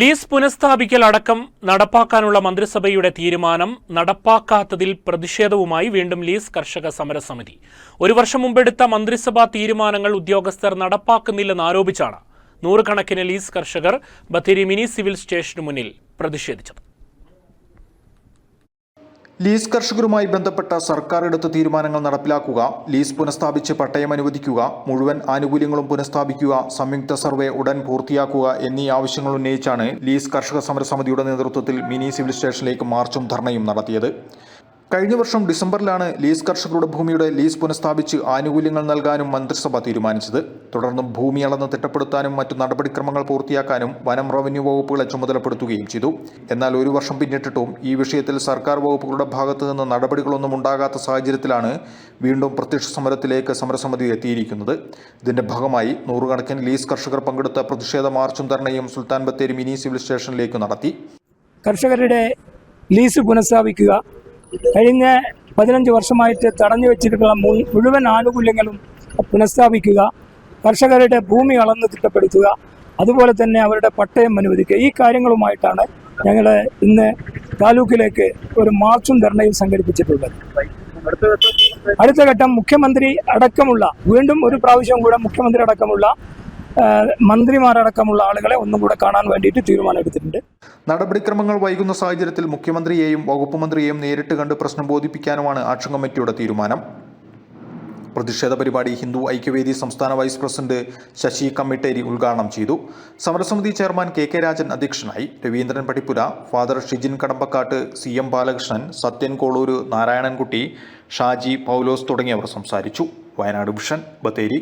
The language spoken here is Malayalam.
ലീസ് പുനഃസ്ഥാപിക്കൽ അടക്കം നടപ്പാക്കാനുള്ള മന്ത്രിസഭയുടെ തീരുമാനം നടപ്പാക്കാത്തതിൽ പ്രതിഷേധവുമായി വീണ്ടും ലീസ് കർഷക സമരസമിതി. ഒരു വർഷം മുമ്പെടുത്ത മന്ത്രിസഭാ തീരുമാനങ്ങൾ ഉദ്യോഗസ്ഥർ നടപ്പാക്കുന്നില്ലെന്ന് ആരോപിച്ചാണ് നൂറുകണക്കിന് ലീസ് കർഷകർ ബത്തേരി മിനി സിവിൽ സ്റ്റേഷന് മുന്നിൽ പ്രതിഷേധിച്ചത്. ലീസ് കർഷകരുമായി ബന്ധപ്പെട്ട സർക്കാർ എടുത്ത തീരുമാനങ്ങൾ നടപ്പിലാക്കുക ലീസ് പുനഃസ്ഥാപിച്ച് പട്ടയം അനുവദിക്കുക മുഴുവൻ ആനുകൂല്യങ്ങളും പുനഃസ്ഥാപിക്കുക സംയുക്ത സർവേ ഉടൻ പൂർത്തിയാക്കുക എന്നീ ആവശ്യങ്ങൾ ഉന്നയിച്ചാണ് ലീസ് കർഷക സമരസമിതിയുടെ നേതൃത്വത്തിൽ മിനി സിവിൽ സ്റ്റേഷനിലേക്ക് മാർച്ചും ധർണയും നടത്തിയത്. കഴിഞ്ഞ വർഷം ഡിസംബറിലാണ് ലീസ് കർഷകരുടെ ഭൂമിയുടെ ലീസ് പുനഃസ്ഥാപിച്ച് ആനുകൂല്യങ്ങൾ നൽകാനും മന്ത്രിസഭ തീരുമാനിച്ചത്. തുടർന്ന് ഭൂമി അളന്ന് തിട്ടപ്പെടുത്താനും മറ്റു നടപടിക്രമങ്ങൾ പൂർത്തിയാക്കാനും വനം റവന്യൂ വകുപ്പുകളെ ചുമതലപ്പെടുത്തുകയും ചെയ്തു. എന്നാൽ ഒരു വർഷം പിന്നിട്ടിട്ടും ഈ വിഷയത്തിൽ സർക്കാർ വകുപ്പുകളുടെ ഭാഗത്തു നിന്ന് നടപടികളൊന്നും ഉണ്ടാകാത്ത സാഹചര്യത്തിലാണ് വീണ്ടും പ്രത്യക്ഷ സമരത്തിലേക്ക് സമരസമിതി എത്തിയിരിക്കുന്നത്. ഇതിന്റെ ഭാഗമായി നൂറുകണക്കിന് ലീസ് കർഷകർ പങ്കെടുത്ത പ്രതിഷേധ മാർച്ചും ധർണയും സുൽത്താൻ ബത്തേരി മിനി സിവിൽ സ്റ്റേഷനിലേക്ക് നടത്തി. കർഷകരുടെ ലീസ് പുനഃസ്ഥാപിക്കുക കഴിഞ്ഞ പതിനഞ്ച് വർഷമായിട്ട് തടഞ്ഞു വെച്ചിട്ടുള്ള മുഴുവൻ ആനുകൂല്യങ്ങളും പുനഃസ്ഥാപിക്കുക കർഷകരുടെ ഭൂമി അളന്ന് തിട്ടപ്പെടുത്തുക അതുപോലെ തന്നെ അവരുടെ പട്ടയം അനുവദിക്കുക. ഈ കാര്യങ്ങളുമായിട്ടാണ് ഞങ്ങൾ ഇന്ന് താലൂക്കിലേക്ക് ഒരു മാർച്ചും ധർണയും സംഘടിപ്പിച്ചിട്ടുള്ളത്. അടുത്ത ഘട്ടം മുഖ്യമന്ത്രി അടക്കമുള്ള വീണ്ടും ഒരു പ്രാവശ്യം കൂടെ മുഖ്യമന്ത്രി അടക്കമുള്ള മന്ത്രിമാരടക്കമുള്ള ആളുകളെ ഒന്നും കൂടെ കാണാൻ വേണ്ടിയിട്ട് തീരുമാനമെടുത്തിട്ടുണ്ട്. നടപടിക്രമങ്ങൾ വൈകുന്ന സാഹചര്യത്തിൽ മുഖ്യമന്ത്രിയെയും വകുപ്പ് മന്ത്രിയെയും നേരിട്ട് കണ്ട് പ്രശ്നം ബോധിപ്പിക്കാനുമാണ് ആക്ഷൻ കമ്മിറ്റിയുടെ തീരുമാനം. പ്രതിഷേധ പരിപാടി ഹിന്ദു ഐക്യവേദി സംസ്ഥാന വൈസ് പ്രസിഡന്റ് ശശി കമ്മിട്ടേരി ഉദ്ഘാടനം ചെയ്തു. സമരസമിതി ചെയർമാൻ കെ കെ രാജൻ അധ്യക്ഷനായി Raveendran Padippura father Shijin Kadambakkattu C M Balakrishnan Sathyan Kolur Narayanankutty Shaji Paulose തുടങ്ങിയവർ സംസാരിച്ചു. വയനാട് വിഷൻ ബത്തേരി.